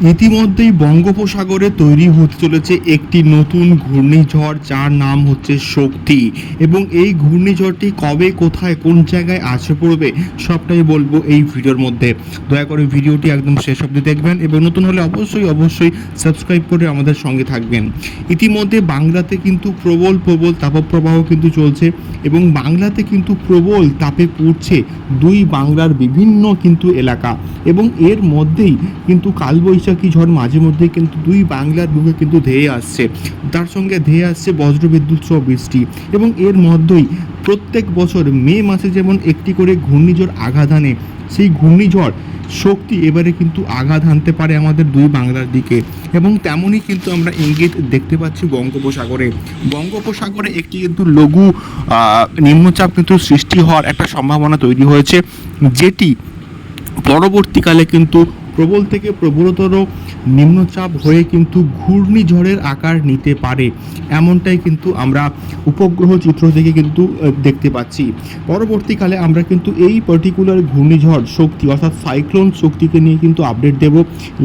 ইতিমধ্যেই বঙ্গোপসাগরে তৈরি হতে চলেছে একটি নতুন ঘূর্ণিঝড়, যার নাম হচ্ছে শক্তি। এবং এই ঘূর্ণিঝড়টি কবে, কোথায়, কোন জায়গায় আসে পড়বে, সবটাই বলব এই ভিডিওর মধ্যে। দয়া করে ভিডিওটি একদম শেষ অবধি দেখবেন এবং নতুন হলে অবশ্যই অবশ্যই সাবস্ক্রাইব করে আমাদের সঙ্গে থাকবেন। ইতিমধ্যে বাংলাতে কিন্তু প্রবল প্রবল তাপপ্রবাহ কিন্তু চলছে এবং বাংলাতে কিন্তু প্রবল তাপে পড়ছে দুই বাংলার বিভিন্ন কিন্তু এলাকা। এবং এর মধ্যেই কিন্তু কালবৈশাখী ঝড় মাঝে মধ্যে কিন্তু দুই বাংলার বুকে কিন্তু ধেয়ে আসছে। তার সঙ্গে ধেয়ে আসছে বজ্রবিদ্যুৎ সহ বৃষ্টি এবং এর মধ্যেই প্রত্যেক বছর মে মাসে যেমন একটি করে ঘূর্ণিঝড় আঘাত আনে, সেই ঘূর্ণিঝড় শক্তি এবারে কিন্তু আঘাত হানতে পারে আমাদের দুই বাংলার দিকে। এবং তেমনই কিন্তু আমরা ইঙ্গিত দেখতে পাচ্ছি বঙ্গোপসাগরে। বঙ্গোপসাগরে একটি কিন্তু লঘু নিম্নচাপ কিন্তু সৃষ্টি হওয়ার একটা সম্ভাবনা তৈরি হয়েছে, যেটি পরবর্তীকালে কিন্তু প্রবল থেকে প্রবলতর নিম্নচাপ হয়ে কিন্তু ঘূর্ণিঝড়ের আকার নিতে পারে। এমনটাই কিন্তু আমরা উপগ্রহ চিত্র থেকে কিন্তু দেখতে পাচ্ছি। পরবর্তীকালে আমরা কিন্তু এই পার্টিকুলার ঘূর্ণিঝড় শক্তি, অর্থাৎ সাইক্লোন শক্তিকে নিয়ে কিন্তু আপডেট দেব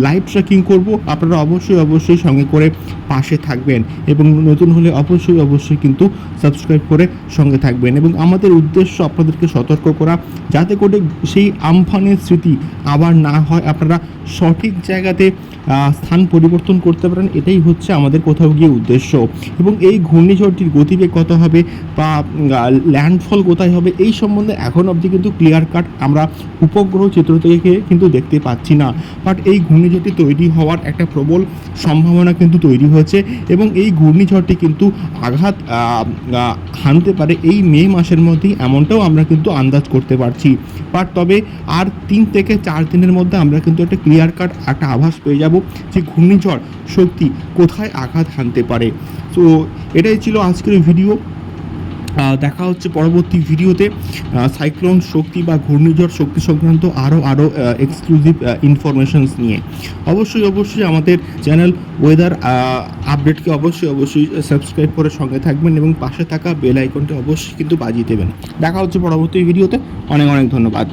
লাইভ ট্র্যাকিং করব। আপনারা অবশ্যই অবশ্যই সঙ্গে করে পাশে থাকবেন এবং নতুন হলে অবশ্যই অবশ্যই কিন্তু সাবস্ক্রাইব করে সঙ্গে থাকবেন এবং আমাদের উদ্দেশ্য আপনাদেরকে সতর্ক করা, যাতে করে সেই আমফানের স্মৃতি আবার না হয়। আপনারা সঠিক জায়গাতে স্থান পরিবর্তন করতে পারেন, এটাই হচ্ছে আমাদের কোথাও গিয়ে উদ্দেশ্য। এবং এই ঘূর্ণিঝড়টির গতিবেগ কত হবে বা ল্যান্ডফল কোথায় হবে, এই সম্বন্ধে এখন অবধি কিন্তু ক্লিয়ার কাট আমরা উপগ্রহ চিত্র থেকে কিন্তু দেখতে পাচ্ছি না। বাট এই ঘূর্ণিঝড়টি তৈরি হওয়ার একটা প্রবল সম্ভাবনা কিন্তু তৈরি হয়েছে এবং এই ঘূর্ণিঝড়টি কিন্তু আঘাত হানতে পারে এই মে মাসের মধ্যেই, এমনটাও আমরা কিন্তু আন্দাজ করতে পারছি। বাট তবে আর তিন থেকে চার দিনের মধ্যে আমরা কিন্তু একটা ক্লিয়ার কাট একটা আভাস পেয়ে যাব। যে ঘূর্ণিঝড় শক্তি কোথায় আঘাত হানতে পারে। তো এটাই ছিল আজকের ভিডিও। দেখা হচ্ছে পরবর্তী ভিডিওতে। সাইক্লোন শক্তি বা ঘূর্ণিঝড় শক্তি সংক্রান্ত আরও আরও এক্সক্লুসিভ ইনফরমেশনস নিয়ে। অবশ্যই অবশ্যই আমাদের চ্যানেল ওয়েদার আপডেটকে অবশ্যই অবশ্যই সাবস্ক্রাইব করে সঙ্গে থাকবেন এবং পাশে থাকা বেল আইকনটি অবশ্যই কিন্তু বাজিয়ে দেবেন। দেখা হচ্ছে পরবর্তী ভিডিওতে। অনেক অনেক ধন্যবাদ।